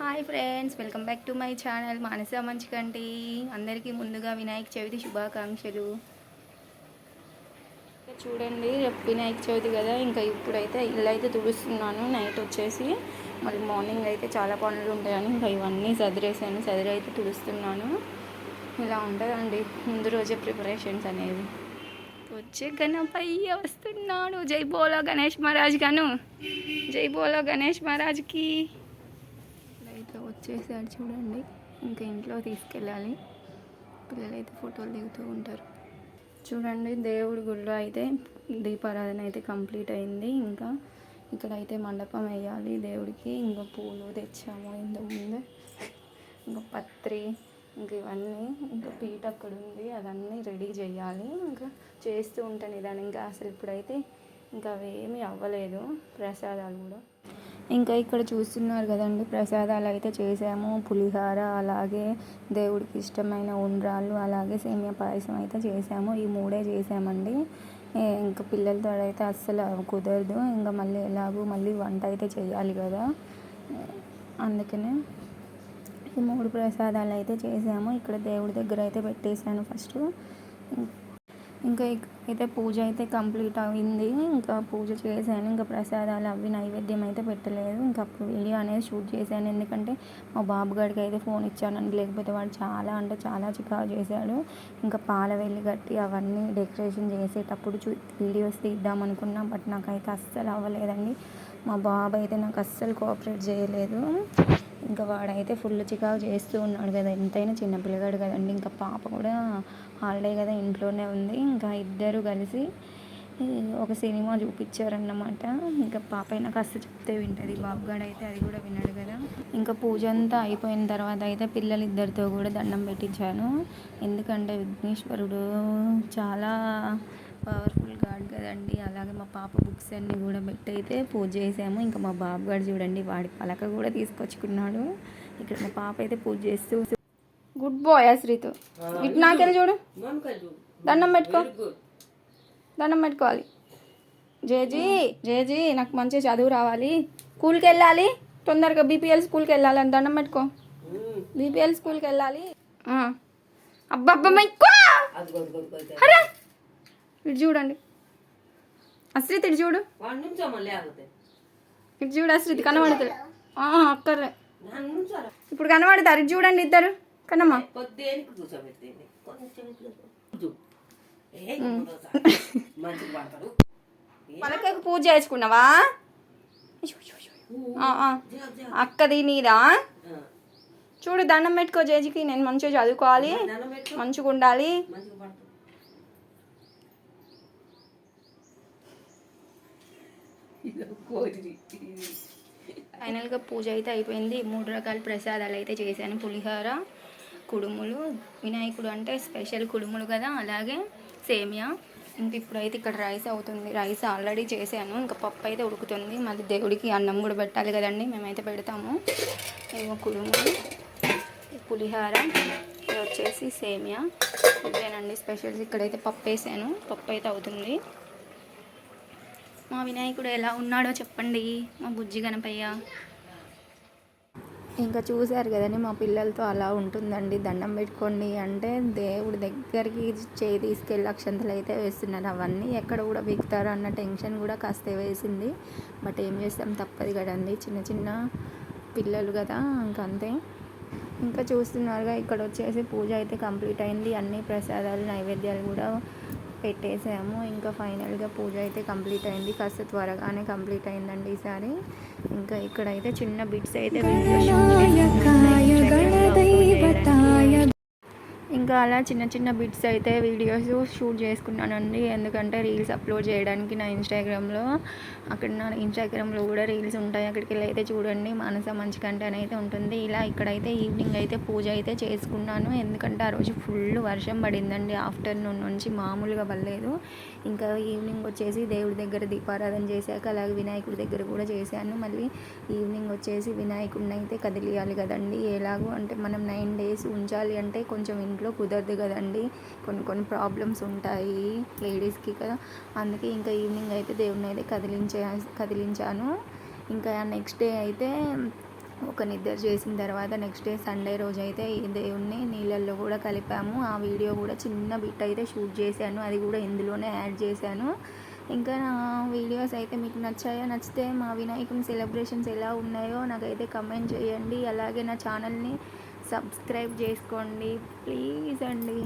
Hi friends welcome back to my channel Manasa Manchikanti. అందరికీ ముందుగా వినాయక చవితి శుభాకాంక్షలు. చూడండి రేపు వినాయక చవితి కదా ఇంకా ఇప్పుడైతే ఇల్లు అయితే తుడుస్తున్నాను. నైట్ వచ్చేసి మళ్ళీ మార్నింగ్ అయితే చాలా పనులు ఉంటాయని ఇంకా ఇవన్నీ సదిరేసాను సదిరి అయితే తుడుస్తున్నాను. ఇలా ఉంటుందండి ముందు రోజే ప్రిపరేషన్స్ అనేది. వచ్చే గణపయ్య వస్తున్నాడు. జై బోలో గణేష్ మహారాజ్ గాను. జై బోలో గణేష్ మహారాజ్కి. చేశారు చూడండి. ఇంకా ఇంట్లో తీసుకెళ్ళాలి. పిల్లలైతే ఫోటోలు దిగుతూ ఉంటారు. చూడండి దేవుడి గుడిలో అయితే దీపారాధన అయితే కంప్లీట్ అయింది. ఇంకా ఇక్కడ అయితే మండపం వేయాలి. దేవుడికి ఇంకా పూలు తెచ్చాము ఇంతకుముందే ఇంకా పత్రి ఇంక ఇవన్నీ ఇంకా పీట అక్కడ ఉంది. అవన్నీ రెడీ చేయాలి. ఇంకా చేస్తూ ఉంటాను ఇదాన్ని ఇంకా అసలు ఇప్పుడైతే ఇంకా అవేమీ అవ్వలేదు. ప్రసాదాలు కూడా. ఇంకా ఇక్కడ చూస్తున్నారు కదండి ప్రసాదాలు అయితే చేసాము పులిహార అలాగే దేవుడికి ఇష్టమైన ఉండ్రాళ్ళు అలాగే సేమియా పాయసం అయితే చేసాము ఈ మూడే చేసామండి. ఇంకా పిల్లలతో అయితే అస్సలు కుదరదు ఇంకా మళ్ళీ ఎలాగో మళ్ళీ వంట అయితే చేయాలి కదా. అందుకనే ఈ మూడు ప్రసాదాలు అయితే చేసాము ఇక్కడ దేవుడి దగ్గర అయితే పెట్టేశాను ఫస్ట్. ఇంకా అయితే పూజ అయితే కంప్లీట్ అయింది. ఇంకా పూజ చేశాను. ఇంకా ప్రసాదాలు అవి నైవేద్యం అయితే పెట్టలేదు. ఇంకా అప్పుడు వీడియో అనేది షూట్ చేశాను. ఎందుకంటే మా బాబు గారికి అయితే ఫోన్ ఇచ్చానండి. లేకపోతే వాడు చాలా అంటే చాలా చికాకు చేశాడు. ఇంకా పాల వెళ్ళి కట్టి అవన్నీ డెకరేషన్ చేసేటప్పుడు చూ వీడియోస్ తీద్దాం అనుకున్నా. బట్ నాకైతే అస్సలు అవ్వలేదండి. మా బాబు అయితే నాకు అస్సలు కోఆపరేట్ చేయలేదు. ఇంకా వాడైతే ఫుల్ చికాకు చేస్తూ ఉన్నాడు కదా. ఎంతైనా చిన్నపిల్లగాడు కదండి. ఇంకా పాప కూడా హాలిడే కదా ఇంట్లోనే ఉంది. ఇంకా ఇద్దరు కలిసి ఈ ఒక సినిమా చూపించారన్నమాట. ఇంకా పాప అయినా కాస్త చెప్తే వింటుంది. బాబుగాడు అయితే అది కూడా విన్నాడు కదా. ఇంకా పూజ అంతా అయిపోయిన తర్వాత అయితే పిల్లలు ఇద్దరితో కూడా దండం పెట్టించాను. ఎందుకంటే విఘ్నేశ్వరుడు చాలా పవర్ఫుల్ గాడ్ కదండి. అలాగే మా పాప బుక్స్ అన్నీ కూడా పెట్టి అయితే పూజ చేసాము. ఇంకా మా బాబు గారు చూడండి వాడి పలక కూడా తీసుకొచ్చుకున్నాడు. ఇక్కడ మా పాప అయితే పూజ చేస్తూ గుడ్ బాయ్ అశ్రీతు. ఇటు నాకెళ్ళి చూడు. దండం పెట్టుకో. దండం పెట్టుకోవాలి. జేజీ జేజీ నాకు మంచి చదువు రావాలి. స్కూల్కి వెళ్ళాలి తొందరగా బీపీఎల్ స్కూల్కి వెళ్ళాలి అని దండం పెట్టుకో. బీపీఎల్ స్కూల్కి వెళ్ళాలి ఆ. అబ్బబ్బమ్మ ఎక్కువ ఇటు చూడండి. అశ్రిత్ ఇటు చూడు. ఇటు చూడు అశ్రిత్ కనబడుతుంది అక్కర్లే. ఇప్పుడు కనబడతారు. ఇటు చూడండి ఇద్దరు. కనమ్మా కొద్దిగా కూర్చోబెట్టింది కొంచెం ఇట్లా కూర్చో. ఏ మంచిగా పడతాడు పలకకు పూజ చేసుకున్నావా. అక్కది నీదా. చూడు దండం పెట్టుకో జేజికి నేను మంచిగా చదువుకోవాలి. మంచిగా ఉండాలి. ఫైనల్గా పూజ అయితే అయిపోయింది. మూడు రకాల ప్రసాదాలు అయితే చేశాను. పులిహోర కుడుములు వినాయకుడు అంటే స్పెషల్ కుడుములు కదా అలాగే సేమియా. ఇంక ఇప్పుడైతే ఇక్కడ రైస్ అవుతుంది. రైస్ ఆల్రెడీ చేశాను ఇంకా పప్పు అయితే ఉడుకుతుంది. మళ్ళీ దేవుడికి అన్నం కూడా పెట్టాలి కదండి. మేమైతే పెడతాము. ఏమో కుడుములు పులిహోర వచ్చేసి సేమియా. ఇదేనండి స్పెషల్స్ ఇక్కడైతే పప్పు వేసాను. పప్పు అయితే అవుతుంది. మా వినాయకుడు ఎలా ఉన్నాడో చెప్పండి. మా బుజ్జి గణపయ్య. ఇంకా చూశారు కదండి మా పిల్లలతో అలా ఉంటుందండి దండం పెట్టుకోండి అంటే దేవుడి దగ్గరికి చేయి తీసుకెళ్ళి అక్షంతలు అయితే వేస్తున్నారు. అవన్నీ ఎక్కడ కూడా బిగుతారు అన్న టెన్షన్ కూడా కాస్త వేసింది. బట్ ఏం చేస్తాం తప్పదు కదండి. చిన్న చిన్న పిల్లలు కదా ఇంకంతే అంతే. ఇంకా చూస్తున్నారుగా ఇక్కడ వచ్చేసి పూజ అయితే కంప్లీట్ అయింది. అన్ని ప్రసాదాలు నైవేద్యాలు కూడా పెట్టేసాము. ఇంకా ఫైనల్గా పూజ అయితే కంప్లీట్ అయింది. కాస్త త్వరగానే కంప్లీట్ అయిందండి ఈసారి ఇంకా ఇక్కడైతే చిన్న బిట్స్ అయితే. ఇంకా అలా చిన్న చిన్న బిట్స్ అయితే వీడియోస్ షూట్ చేసుకున్నానండి. ఎందుకంటే రీల్స్ అప్లోడ్ చేయడానికి నా ఇన్స్టాగ్రామ్లో అక్కడ నా ఇన్స్టాగ్రామ్లో కూడా రీల్స్ ఉంటాయి. అక్కడికి వెళ్ళి అయితే చూడండి. మనస మంచి కంటెంట్ అయితే ఉంటుంది. ఇలా ఇక్కడైతే ఈవినింగ్ అయితే పూజ అయితే చేసుకున్నాను. ఎందుకంటే ఆ రోజు ఫుల్ వర్షం పడిందండి. ఆఫ్టర్నూన్ నుంచి మామూలుగా పడలేదు. ఇంకా ఈవినింగ్ వచ్చేసి దేవుడి దగ్గర దీపారాధన చేశాక అలాగే వినాయకుడి దగ్గర కూడా చేశాను. మళ్ళీ ఈవినింగ్ వచ్చేసి వినాయకుడిని అయితే కదిలియాలి కదండి. ఎలాగో అంటే మనం నైన్ డేస్ ఉంచాలి అంటే కొంచెం ఇంట్లో కుదరదు కదండి. కొన్ని కొన్ని ప్రాబ్లమ్స్ ఉంటాయి లేడీస్కి కదా. అందుకే ఇంకా ఈవినింగ్ అయితే దేవుడిని అయితే కదిలించే కదిలించాను. ఇంకా నెక్స్ట్ డే అయితే ఒక నిద్ర చేసిన తర్వాత నెక్స్ట్ డే సండే రోజు అయితే ఈ దేవుణ్ణి నీళ్ళల్లో కూడా కలిపాము. ఆ వీడియో కూడా చిన్న బిట్ అయితే షూట్ చేశాను. అది కూడా ఇందులోనే యాడ్ చేశాను. ఇంకా నా వీడియోస్ అయితే మీకు నచ్చాయో నచ్చితే మా వినాయకుని సెలబ్రేషన్స్ ఎలా ఉన్నాయో నాకైతే కమెంట్ చేయండి. అలాగే నా ఛానల్ని సబ్స్క్రైబ్ చేసుకోండి. ప్లీజ్ అండి.